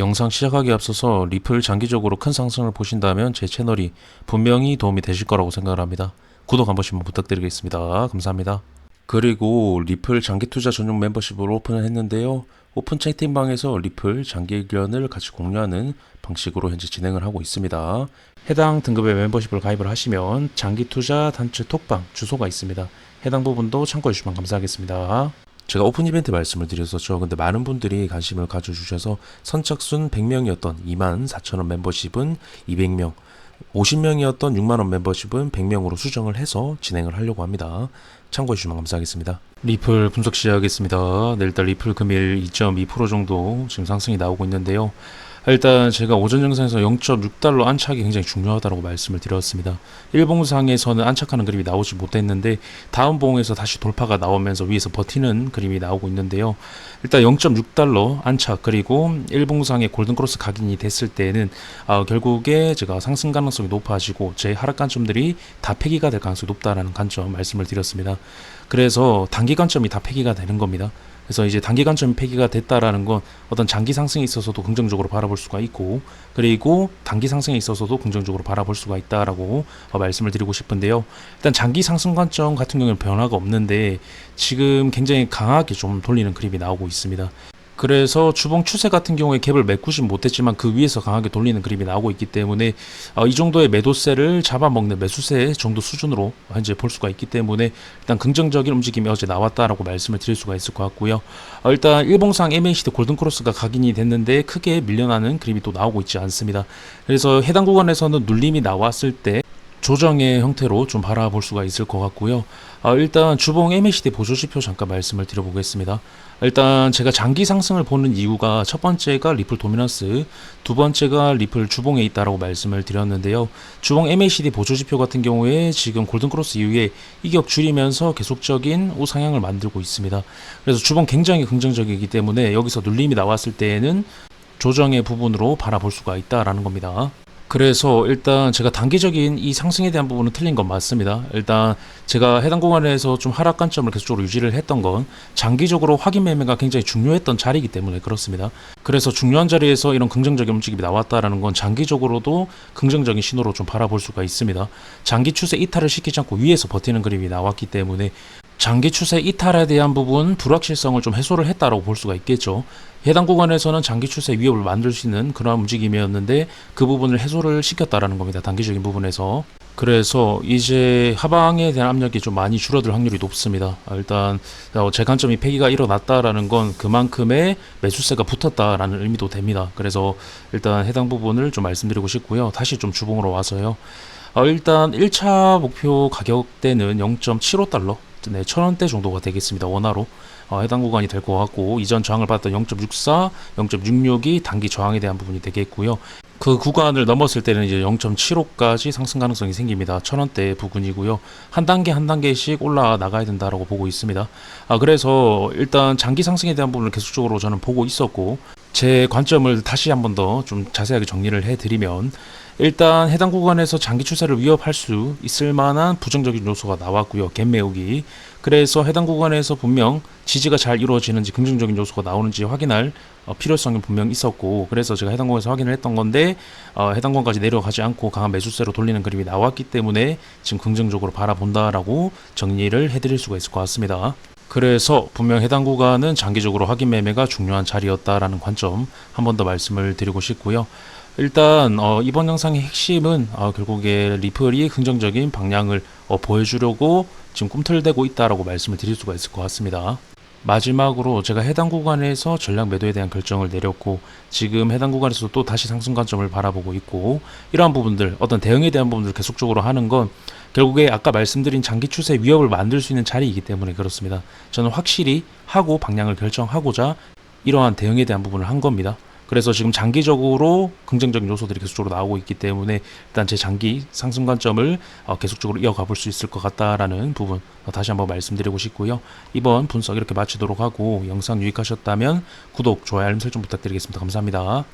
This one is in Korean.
영상 시작하기에 앞서서 리플 장기적으로 큰 상승을 보신다면 제 채널이 분명히 도움이 되실 거라고 생각을 합니다. 구독 한 번씩만 부탁드리겠습니다. 감사합니다. 그리고 리플 장기 투자 전용 멤버십을 오픈을 했는데요. 오픈 채팅방에서 리플 장기 의견을 같이 공유하는 방식으로 현재 진행을 하고 있습니다. 해당 등급의 멤버십을 가입을 하시면 장기 투자 단체 톡방 주소가 있습니다. 해당 부분도 참고해 주시면 감사하겠습니다. 제가 오픈 이벤트 말씀을 드렸었죠. 근데 많은 분들이 관심을 가져주셔서 선착순 100명이었던 2만 4천원 멤버십은 200명, 50명이었던 6만원 멤버십은 100명으로 수정을 해서 진행을 하려고 합니다. 참고해 주시면 감사하겠습니다. 리플 분석 시작하겠습니다. 네, 일단 리플 금일 2.2% 정도 지금 상승이 나오고 있는데요. 일단 제가 오전 영상에서 0.6달러 안착이 굉장히 중요하다고 말씀을 드렸습니다. 일봉상에서는 안착하는 그림이 나오지 못했는데 다음 봉에서 다시 돌파가 나오면서 위에서 버티는 그림이 나오고 있는데요. 일단 0.6달러 안착 그리고 일봉상의 골든크로스 각인이 됐을 때는 아, 결국에 제가 상승 가능성이 높아지고 제 하락 관점들이 다 폐기가 될 가능성이 높다라는 관점 말씀을 드렸습니다. 그래서 단기 관점이 다 폐기가 되는 겁니다. 그래서 이제 단기 관점이 폐기가 됐다라는 건 어떤 장기 상승에 있어서도 긍정적으로 바라볼 수가 있고 그리고 단기 상승에 있어서도 긍정적으로 바라볼 수가 있다라고 어, 말씀을 드리고 싶은데요. 일단 장기 상승 관점 같은 경우는 변화가 없는데 지금 굉장히 강하게 좀 돌리는 그림이 나오고 있습니다. 그래서 주봉 추세 같은 경우에 갭을 메꾸진 못했지만 그 위에서 강하게 돌리는 그림이 나오고 있기 때문에 어, 이 정도의 매도세를 잡아먹는 매수세 정도 수준으로 현재 볼 수가 있기 때문에 일단 긍정적인 움직임이 어제 나왔다라고 말씀을 드릴 수가 있을 것 같고요. 어, 일단 일봉상 MACD 골든크로스가 각인이 됐는데 크게 밀려나는 그림이 또 나오고 있지 않습니다. 그래서 해당 구간에서는 눌림이 나왔을 때 조정의 형태로 좀 바라볼 수가 있을 것 같고요. 아, 일단 주봉 MACD 보조지표 잠깐 말씀을 드려보겠습니다. 일단 제가 장기 상승을 보는 이유가 첫 번째가 리플 도미넌스, 두 번째가 리플 주봉에 있다라고 말씀을 드렸는데요. 주봉 MACD 보조지표 같은 경우에 지금 골든크로스 이후에 이격 줄이면서 계속적인 우상향을 만들고 있습니다. 그래서 주봉 굉장히 긍정적이기 때문에 여기서 눌림이 나왔을 때에는 조정의 부분으로 바라볼 수가 있다라는 겁니다. 그래서 일단 제가 단기적인 이 상승에 대한 부분은 틀린 건 맞습니다. 일단 제가 해당 구간에서 좀 하락 관점을 계속적으로 유지를 했던 건 장기적으로 확인 매매가 굉장히 중요했던 자리이기 때문에 그렇습니다. 그래서 중요한 자리에서 이런 긍정적인 움직임이 나왔다라는 건 장기적으로도 긍정적인 신호로 좀 바라볼 수가 있습니다. 장기 추세 이탈을 시키지 않고 위에서 버티는 그림이 나왔기 때문에 장기 추세 이탈에 대한 부분 불확실성을 좀 해소를 했다라고 볼 수가 있겠죠. 해당 구간에서는 장기 추세 위협을 만들 수 있는 그런 움직임이었는데 그 부분을 해소를 시켰다라는 겁니다. 단기적인 부분에서. 그래서 이제 하방에 대한 압력이 좀 많이 줄어들 확률이 높습니다. 아, 일단 어, 제 관점이 폐기가 일어났다라는 건 그만큼의 매수세가 붙었다라는 의미도 됩니다. 그래서 일단 해당 부분을 좀 말씀드리고 싶고요. 다시 좀 주봉으로 와서요. 어, 일단 1차 목표 가격대는 0.75달러, 네, 1000원대 정도가 되겠습니다. 원화로. 어, 해당 구간이 될 것 같고 이전 저항을 받았던 0.64, 0.66이 단기 저항에 대한 부분이 되겠고요. 그 구간을 넘었을 때는 이제 0.75까지 상승 가능성이 생깁니다. 1000원대 부근이고요. 한 단계 한 단계씩 올라 나가야 된다라고 보고 있습니다. 아 그래서 일단 장기 상승에 대한 부분을 계속적으로 저는 보고 있었고 제 관점을 다시 한 번 더 좀 자세하게 정리를 해 드리면 일단 해당 구간에서 장기 추세를 위협할 수 있을 만한 부정적인 요소가 나왔고요. 갭 메우기. 그래서 해당 구간에서 분명 지지가 잘 이루어지는지 긍정적인 요소가 나오는지 확인할 어, 필요성이 분명 있었고 그래서 제가 해당 구간에서 확인을 했던 건데 어, 해당 구간까지 내려가지 않고 강한 매수세로 돌리는 그림이 나왔기 때문에 지금 긍정적으로 바라본다라고 정리를 해드릴 수가 있을 것 같습니다. 그래서 분명 해당 구간은 장기적으로 확인 매매가 중요한 자리였다라는 관점 한 번 더 말씀을 드리고 싶고요. 일단 어, 이번 영상의 핵심은 어, 결국에 리플이 긍정적인 방향을 어, 보여주려고 지금 꿈틀대고 있다라고 말씀을 드릴 수가 있을 것 같습니다. 마지막으로 제가 해당 구간에서 전략 매도에 대한 결정을 내렸고 지금 해당 구간에서 또 다시 상승 관점을 바라보고 있고 이러한 부분들 어떤 대응에 대한 부분들 계속적으로 하는 건 결국에 아까 말씀드린 장기 추세 위협을 만들 수 있는 자리이기 때문에 그렇습니다. 저는 확실히 하고 방향을 결정하고자 이러한 대응에 대한 부분을 한 겁니다. 그래서 지금 장기적으로 긍정적인 요소들이 계속적으로 나오고 있기 때문에 일단 제 장기 상승 관점을 어, 계속적으로 이어가 볼 수 있을 것 같다라는 부분 어, 다시 한번 말씀드리고 싶고요. 이번 분석 이렇게 마치도록 하고 영상 유익하셨다면 구독, 좋아요, 알림 설정 부탁드리겠습니다. 감사합니다.